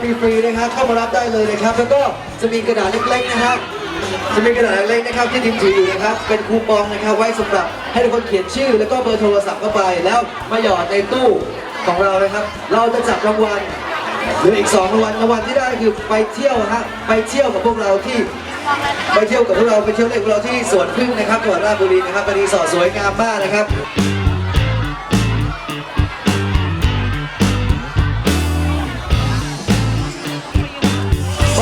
ฟรีๆนะครับเข้ามารับได้เลยนะครับ แล้วก็จะมีกระดาษเล็กๆนะครับจะมีกระดาษเล็กๆนะครับที่ทีมถืออยู่นะครับ เป็นคูปองนะครับ ไว้สำหรับให้ทุกคนเขียนชื่อ แล้วก็เบอร์โทรศัพท์เข้าไป แล้วมาหยอดในตู้ของเรานะครับ เราจะจับรางวัลหรืออีกสองรางวัลรางวัลที่ได้คือไปเที่ยวฮะไปเที่ยวกับพวกเราที่ไปเที่ยวกับพวกเราไปเที่ยวเล่นกับเราที่สวนพึ่งนะครับจังหวัดราชบุรีนะครับเป็นรีสอร์ทสวยงามมากนะครับ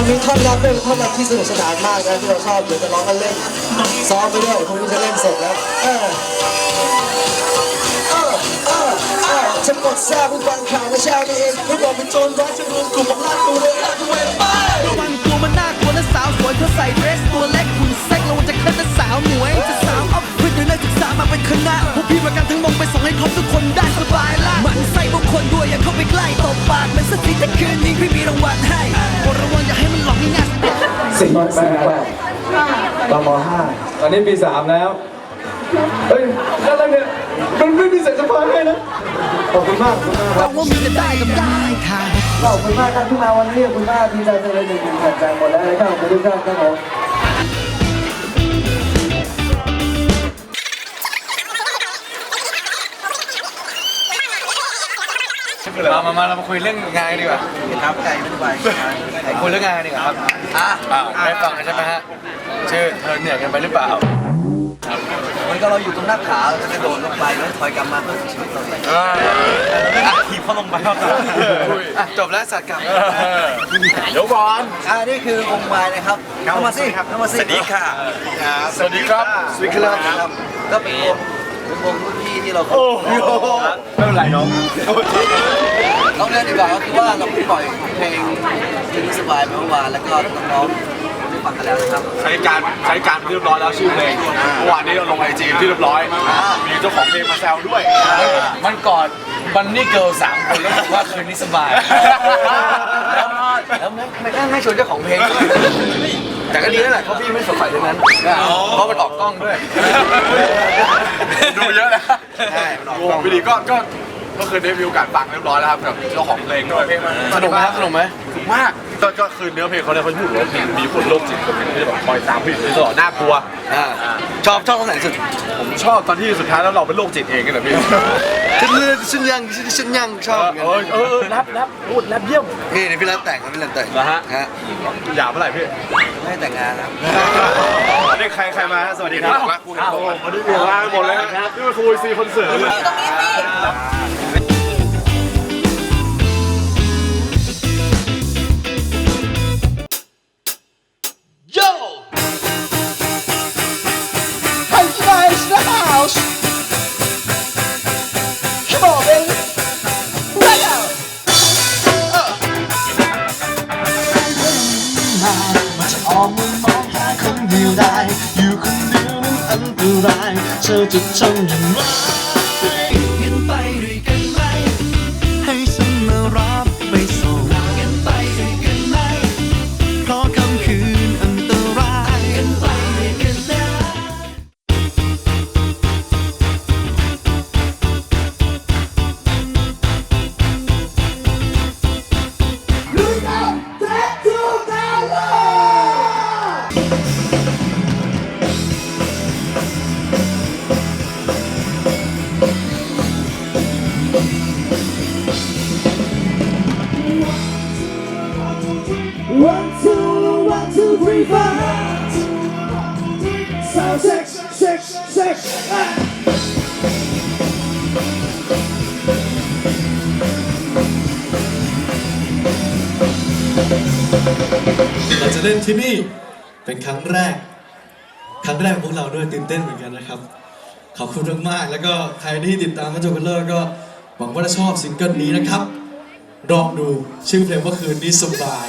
มีท่อนรับด้วยท่อนรับที่สนุกสนานมากนะที่เราชอบเดี๋ยวจะร้องกันเล่นซ้อมไปด้วยพรุ่งนี้จะเล่นเสร็จแล้วเออเออเออเออฉันกดแซ่บผู้ฟังข่าวมาเช้านี้เองไม่บอกเป็นโจรร้ายจะรวมกลุ่มของลาดตัวเลยลาดตัวเองไประวังตัวมันน่ากลัวและสาวสวยเธอใส่เดรสตัวเล็กหุ่นเซ็กระวังจะเคลื่อนและสาวหมวยจะสาวออฟฟิศหรือนักศึกษามาเป็นคณะพวกพี่ประกันทั้งวงไปส่งให้ครบทุกคนได้สบายละมันใส่บางคนด้วยอย่าเข้าไปใกล้ตบปากมันสักทีแต่คืนนี้พี่มีรางวัลให้ ๆสี่แปดแปดตมห้าตอนนี้ปีสามแล้ว เฮ้ยอะไรเนี่ยมันไม่มีเสียงสะพานให้นะ ขอบคุณมากขอบคุณมากคหรัวับงว่ามีแต่ได้กับได้ค่ะขอบคุณมากครับที่มาวันนี้ขอบคุณมากดีใจจังเลยหนึ่งหนึ่งแผ่นใจหมดแล้วนะครับขอบคุณทุกท่านครับผม มามามาเรามาคุยเรื่องงานกันดีกว่าครับไก่ไม่สบายคุยเรื่องงานกันดีกว่าครับอ่าได้ฟังกันใช่ไหมฮะชื่อเธอเหนื่อยกันไปหรือเปล่ามันก็เราอยู่ตรงหน้าผาเราจะกระโดดลงไปแล้วถอยกลับมาเพื่อชีวิตเราเองถีบเขาลงไปครับจบแล้วสัตว์กลับเดี๋ยวก่อนอ่านี่คือองค์บายนะครับเข้ามาสิเข้ามาสิสวัสดีค่ะ สวัสดีครับ สวัสดีครับครับก็เป็นวงเป็นวงรุ่นพี่ที่เราโอ้โหไม่เป็นไรน้องต้องเล่นดีกว่าก็คือว่าเราเพิ่งปล่อยเพลงเพลงสบายไปเมื่อวานแล้วก็น้องๆได้ฟังกันแล้วนะครับใช้การใช้การเรียบร้อยแล้วชื่อเพลงเมื่อวานนี้เราลงไอจีที่เรียบร้อย มีเจ้าของเพลงมาแซวด้วย มันกอดบันนี่เกิร์ลสามคนแล้วบอกว่าคืนนี้สบาย แล้วแล้วไม่ไม่กล้าให้ชวนเจ้าของเพลงด้วย แต่ก็ดีแล้วแหละเพราะพี่ไม่สงสัยเรื่องนั้นเพราะมันออกกล้องด้วย ดูเยอะนะใช่มันออกโอ้กล้อง วิดีก็ก็ก็คือได้มีโอกาสฟังเรียบร้อยแล้วครับกับเจ้าของเพลงด้วยสนุกไหมครับสนุกไหม มากก็ก็คือเนื้อเพลงเขาเนี่ยเขาพูดว่าเพลงมีคนโรคจิตคนหนึงที่แบบคอยตามผู้หญิงตลอดน่ากลัว อ่าชอบชอบตรงไหนสุดผมชอบตอนที่สุดท้ายแล้วเราเป็นโรคจิตเองกันนะพี่ ฉันเลือกฉันยังฉันยังชอบเออเออเออรับรับพูดรับเยี่ยม นี่นี่พี่รันแต่งครับพี่รันแต่งเหรอฮะ ฮะหยาบเมื่อไหร่พี่ไม่ให้แต่งงานครับนี่ใครใครมาฮะสวัสดีครับอ้าววันนี้อยู่มาหมดเลยครับนี่มันฟูซีคอนเสิร์ตเลย Hey ายเธอ เล่นที่นี่เป็นครั้งแรก ครั้งแรกของพวกเราด้วยตื่นเต้นเหมือนกันนะครับ ขอบคุณมากๆแล้วก็ใครที่ติดตามมาจนกันเลิกก็หวังว่าจะชอบซิงเกิลนี้นะครับลองดูชื่อเพลงว่าคืนนี้สบาย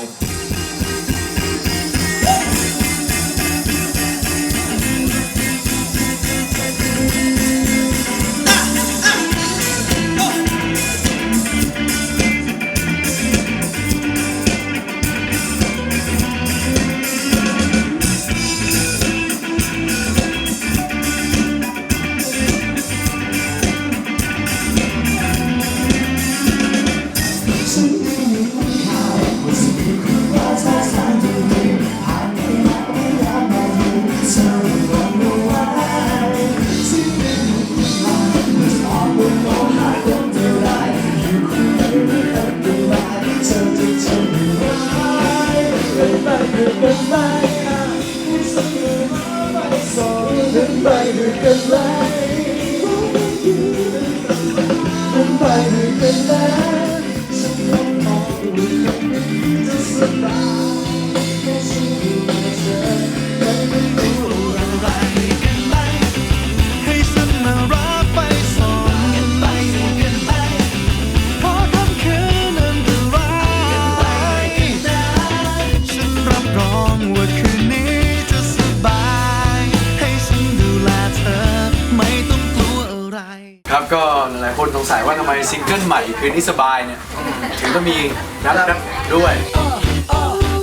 คนสงสัยว่าทำไมซิงเกิลใหม่คืนนี้สบายเนี่ยถึงต้องมีนัดนัดด้วย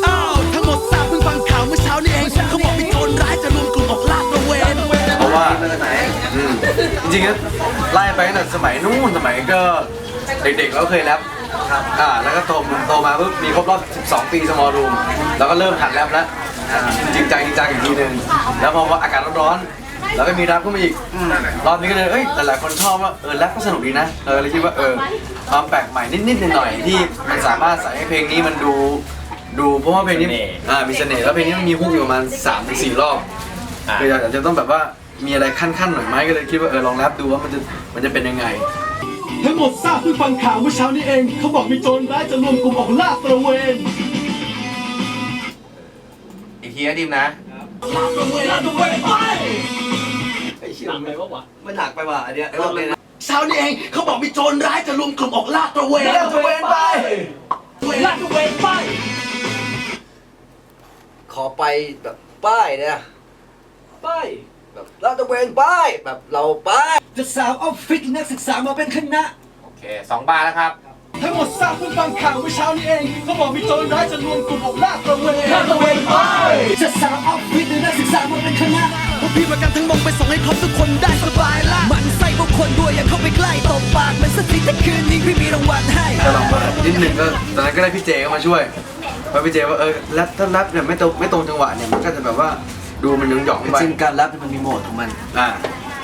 อ้าวทั้งหมดทราบเพิ่งฟังข่าวเมื่อเช้านี้เองเขาบอกมีโจรร้ายจะรวมกลุ่มออกลาดตระเวนเพราะว่าอืมจริงๆก็ไล่ไปตั้งแต่สมัยนู้นสมัยก็เด็กๆเราเคยแรปครับอ่าแล้วก็โตโตมาปุ๊บมีครบรอบ 12 ปีสมอลรูมแล้วก็เริ่มหัดแรปแล้วอ่าจริงจังจริงจังอีกทีหนึงแล้วพออากาศร้อนๆ แล้วก็มีแรปเข้ามาอีก รอบนี้ก็เลยเอ้ยหลายๆคนชอบว่าเออแรปก็สนุกดีนะเออเลยคิดว่าเออความแปลกใหม่นิดๆหน่อยๆที่มันสามารถใส่ให้เพลงนี้มันดูดูเพราะว่าเพลงนี้อ่ามีเสน่ห์แล้วเพลงนี้มันมีฮุกอยู่ประมาณ3-4รอบคืออยากจะต้องแบบว่ามีอะไรขั้นๆหน่อยไหมก็เลยคิดว่าเออลองแรปดูว่ามันจะมันจะเป็นยังไงทั้งหมดทราบเพิ่งฟังข่าวเมื่อเช้านี้เอง เขาบอกมีโจรร้ายจะรวมกลุ่มออกลาดตระเวนอีกทีนะดิมนะ หนักไปปะวะไม่หนักไปว่ะอันเนี้ยรอบเลยนะเช้านี้เองเขาบอกมีโจรร้ายจะรวมกลุ่มออกลาดตระเวนลาดตระเวนไปลาดตระเวนไป ขอไปแบบป้ายเนี่ยป้ายแบบเราตะเวนป้ายแบบเราป้ายจะสาวออฟฟิศนักศึกษามาเป็นคณะโอเคสองบาร์แล้วครับ ทั้งหมดทราบเพิ่งฟังข่าวเมื่อเช้านี้เองเขาบอกมีโจรร้ายจะรวมกลุ่มออกลาดตระเวนลาดตระเวนไปจะสาวออฟฟิศหรือนักศึกษามาเป็นคณะ พวกพี่ประกันทั้งมงไปส่งให้ครบทุกคนได้สบายละมันใส่พวกคนด้วยอย่าเข้าไปใกล้ตบปากมันสักทีแต่คืนนี้พี่มีรางวัลให้ก็ลองมานิดนึงก็ตอนนั้นก็ได้พี่เจเข้ามาช่วยเพราะพี่เจว่าเออแรปถ้าแรปเนี่ยไม่ตรงไม่ตรงจังหวะเนี่ยมันก็จะแบบว่าดูมันหย่องๆไปซึ่งการแรปมันมีโหมดของมันอ่า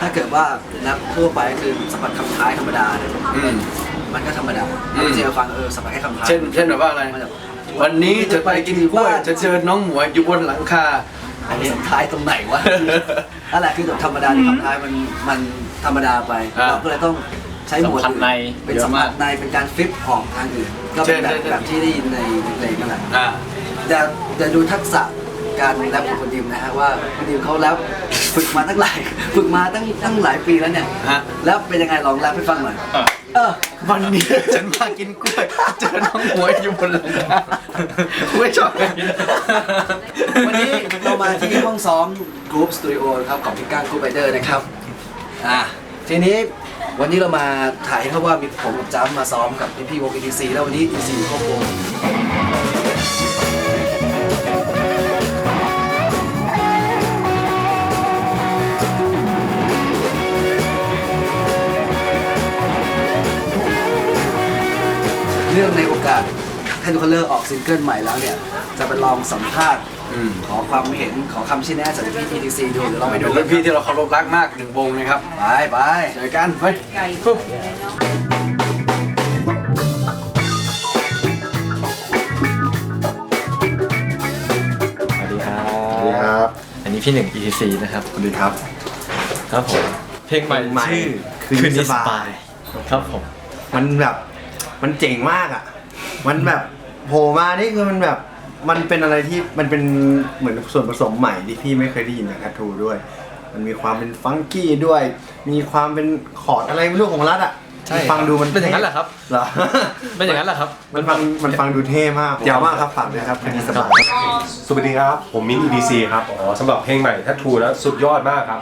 ถ้าเกิดว่าแรปทั่วไปคือสัมผัสคำท้ายธรรมดาเนี่ยอืมมันก็ธรรมดาอืมเจอฟังเออสัมผัสแค่คำท้ายเช่นเช่นแบบว่าอะไรมันแบบวันนี้จะไปกินกล้วยจะเจอน้องหมวยอยู่บนหลังคา อันนี้ท้ายตรงไหนวะ นั่นแหละคือแบบธรรมดาที่คำท้ายมันมันธรรมดาไป อ่าเราก็เลยต้องใช้โหมดสัมผัสในเป็นสัมผัสในเป็นการฟลิปออกทางอื่น ก็เป็นแบบเช่นเช่นแบบที่ได้ยินในเพลงนั่นแหละ อ่าแต่แต่ดูทักษะการแรปของคุณดิมนะฮะว่าคุณดิมเขาแรปฝึกมาตั้งหลาย ฝึกมาตั้งตั้งหลายปีแล้วเนี่ยฮะ แล้วเป็นยังไงลองแรปให้ฟังหน่อย อะเออ วันนี้ฉันมากินกล้วยเจอน้องหมวยอยู่บนหลังคาไม่ชอบเลยวันนี้เรามาที่ห้องซ้อมกรุ๊ปสตูดิโอครับของพี่ก้างกรุ๊ปไบเดอร์นะครับอะทีนี้วันนี้เรามาถ่ายให้เขาว่ามีผมกับจ้ำมาซ้อมกับพี่พี่วง ETC แล้ววันนี้ ETC ครบวง ให้ทุกคนเลิกออกซิงเกิลใหม่แล้วเนี่ย จะไปลองสัมภาษณ์อืมขอความเห็นขอคำชี้แนะจากพี่ ETC ดูเดี๋ยวเราไปเป็ดูนรุ่นพี่ที่เราเคารพรักมากหนึ่งวงนะครับ ไปไปเจอกันไปปุ๊บสวัสดีครับสวัสดีครับอันนี้พี่หนึ่ง ETC นะครับสวัสดีครับ ครับผม เพลงใหม่ชื่อคืนนี้สบาย ครับผม มันแบบ มันเจ๋งมากอะ มันแบบ โผล่มานี่คือมันแบบมันเป็นอะไรที่มันเป็นเหมือนส่วนผสมใหม่ที่พี่ไม่เคยได้ยินจากแททูด้วย มันมีความเป็นฟังกี้ด้วย มีความเป็นคอร์ดอะไรไม่รู้ของรัฐอะใช่ฟังดูมันเป็นอย่างนั้นเหรอครับ เหรอ เป็นอย่างนั้นเหรอครับมันฟังมันฟังดูเท่มากยาวมากครับฝากด้วยครับคืนนี้สบายสวัสดีครับ ผมมิ้น EDC ครับอ๋อสำหรับเพลงใหม่ทัตทูแล้วสุดยอดมากครับ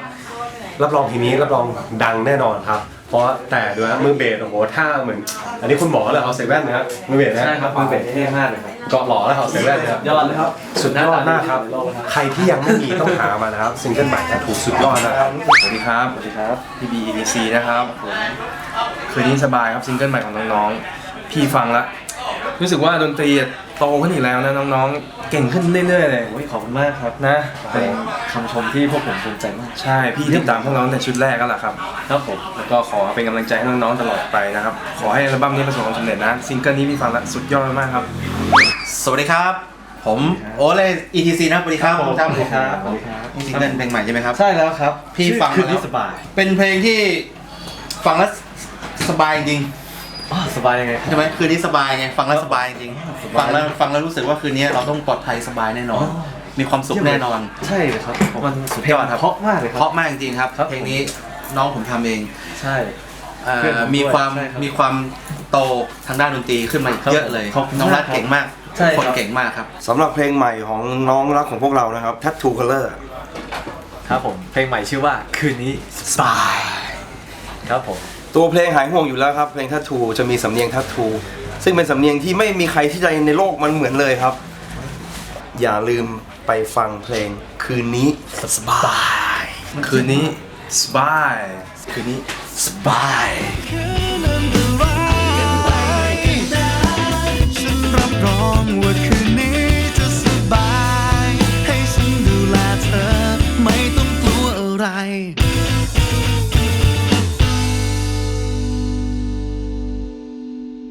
รับรองเพลงนี้รับรองดังแน่นอนครับ เพราะแต่ดูนะมือเบสโอ้โหท่าเหมือน อันนี้คุณหมอเลยเอาใส่แว่นนะครับมือเบสนะใช่ครับมือเบสเท่มากเลยครับเกาะหล่อแล้วเอาใส่แว่นนะครับยอดเลยครับสุดยอดมากครับ ใครที่ยังไม่มีต้องหามานะครับซิงเกิลใหม่ทัตทูสุดยอดนะครับสวัสดีครับสวัสดีครับพี่บี EDC นะครับผมคืนนี้สบายครับซิงเกิลใหม่ของน้องๆพี่ฟังแล้ว รู้สึกว่าดนตรีโตขึ้นอีกแล้วนะน้องๆ เก่งขึ้นเรื่อยๆเลย โอ้ยขอบคุณมากครับนะเป็นคำชมที่พวกผมภูมิใจมาก ใช่พี่ติดตามพวกเราตั้งแต่ชุดแรกก็แหละครับ ครับผม แล้วก็ขอเป็นกำลังใจให้น้องๆตลอดไปนะครับ ขอให้อัลบั้มนี้ประสบความสำเร็จนะ ซิงเกิลนี้พี่ฟังแล้วสุดยอดมากครับ สวัสดีครับ ผมโอเล ETC นะสวัสดีครับผมครับสวัสดีครับสวัสดีครับ ซิงเกิลเพลงใหม่ใช่ไหมครับ ใช่แล้วครับพี่ฟังคืนมาแล้นี้วสบาย เป็นเพลงที่ฟังแล้วสบายจริง อ๋อสบายยังไงครับ ใช่ไหมคืนนี้สบายไงฟังแล้วสบายจริงสบาย ฟังแล้วฟังแล้วรู้สึกว่าคืนนี้เราต้องปลอดภัยสบายแน่นอน มีความสุขแน่นอน ใช่เลยครับผมมันสุดเพลงครับเพราะมากเลยคเพรับราะมากจริงๆครับครับเพลงนี้น้องผมทำเองใช่ เอ่อเพื่อนผมด้วยมีความใช่ครับมีความโตทางด้านดนตรีขึ้นมาครับเยอะเลยขอบคุณน้องรัฐมากครับเก่งมากใช่ทุกคนครับ เก่งมากครับ สำหรับเพลงใหม่ของน้องรักของพวกเรานะครับ Tattoo Color ครับผมเพลงใหม่ชื่อว่าคืนนี้สบายครับผม ตัวเพลงหายห่วงอยู่แล้วครับเพลงทัตทูจะมีสำเนียงทัตทูซึ่งเป็นสำเนียงที่ไม่มีใครที่ใดในโลกมันเหมือนเลยครับ อย่าลืมไปฟังเพลงคืนนี้สบาย คืนนี้สบาย คืนนี้สบายคื